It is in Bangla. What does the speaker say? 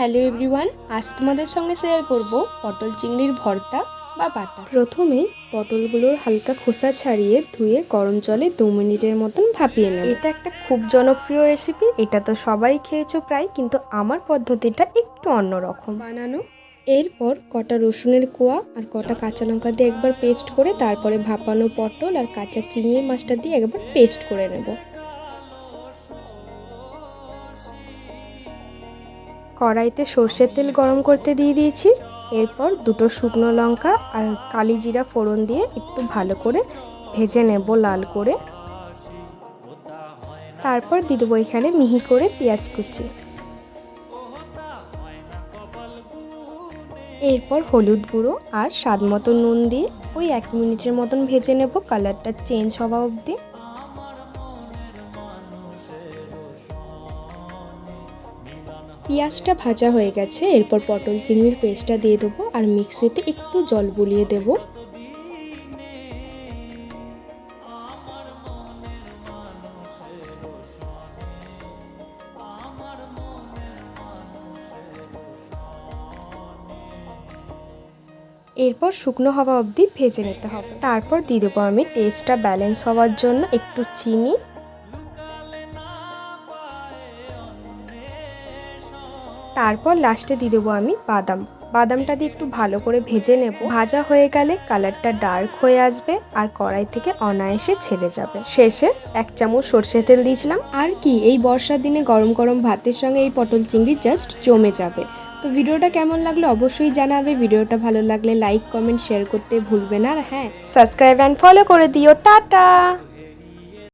হ্যালো এভরিওয়ান আজ তোমাদের সঙ্গে শেয়ার করব পটল চিংড়ির ভর্তা বা বাটা। প্রথমেই পটলগুলোর হালকা খোসা ছাড়িয়ে ধুয়ে গরম জলে দু মিনিটের মতন ভাপিয়ে নেব। এটা একটা খুব জনপ্রিয় রেসিপি এটা তো সবাই খেয়েছো প্রায়, কিন্তু আমার পদ্ধতিটা একটু অন্যরকম। বানানো, এরপর কটা রসুনের কোয়া আর কটা কাঁচা লঙ্কা দিয়ে একবার পেস্ট করে তারপরে ভাপানো পটল আর কাঁচা চিংড়ি মাছটা দিয়ে একবার পেস্ট করে নেব। কড়াইতে সর্ষের তেল গরম করতে দিয়ে দিয়েছি। এরপর দুটো শুকনো লঙ্কা আর কালি জিরা ফোড়ন দিয়ে একটু ভালো করে ভেজে নেব লাল করে। তারপর দিয়ে দেবো এখানে মিহি করে পেঁয়াজ কুচি। এরপর হলুদ গুঁড়ো আর স্বাদ মতো নুন দিয়ে ওই এক মিনিটের মতন ভেজে নেব। কালারটা চেঞ্জ হওয়া অবধি। পেঁয়াজটা ভাজা হয়ে গেছে, এরপর পটল চিংড়ির পেস্টটা দিয়ে দেবো আর মিক্সিতে একটু জল বুলিয়ে দেবো। এরপর শুকনো হওয়া অবধি ভেজে নিতে হবে। তারপর দিয়ে দেবো আমি টেস্টটা ব্যালেন্স হওয়ার জন্য একটু চিনি। তারপর লাস্টে দিয়ে দেবো আমি বাদাম। বাদামটা দিয়ে একটু ভালো করে ভেজে নেব। ভাজা হয়ে গেলে কালারটা ডার্ক হয়ে আসবে আর কড়াই থেকে অনায়াসে ছেড়ে যাবে। শেষে এক চামচ সর্ষে তেল দিয়েছিলাম। আর কি, এই বর্ষার দিনে গরম গরম ভাতের সঙ্গে এই পটল চিংড়ি জাস্ট জমে যাবে। তো ভিডিওটা কেমন লাগল অবশ্যই জানাবে। ভিডিওটা ভালো লাগলে লাইক কমেন্ট শেয়ার করতে ভুলবে না। আর হ্যাঁ সাবস্ক্রাইব অ্যান্ড ফলো করে দিও। টাটা!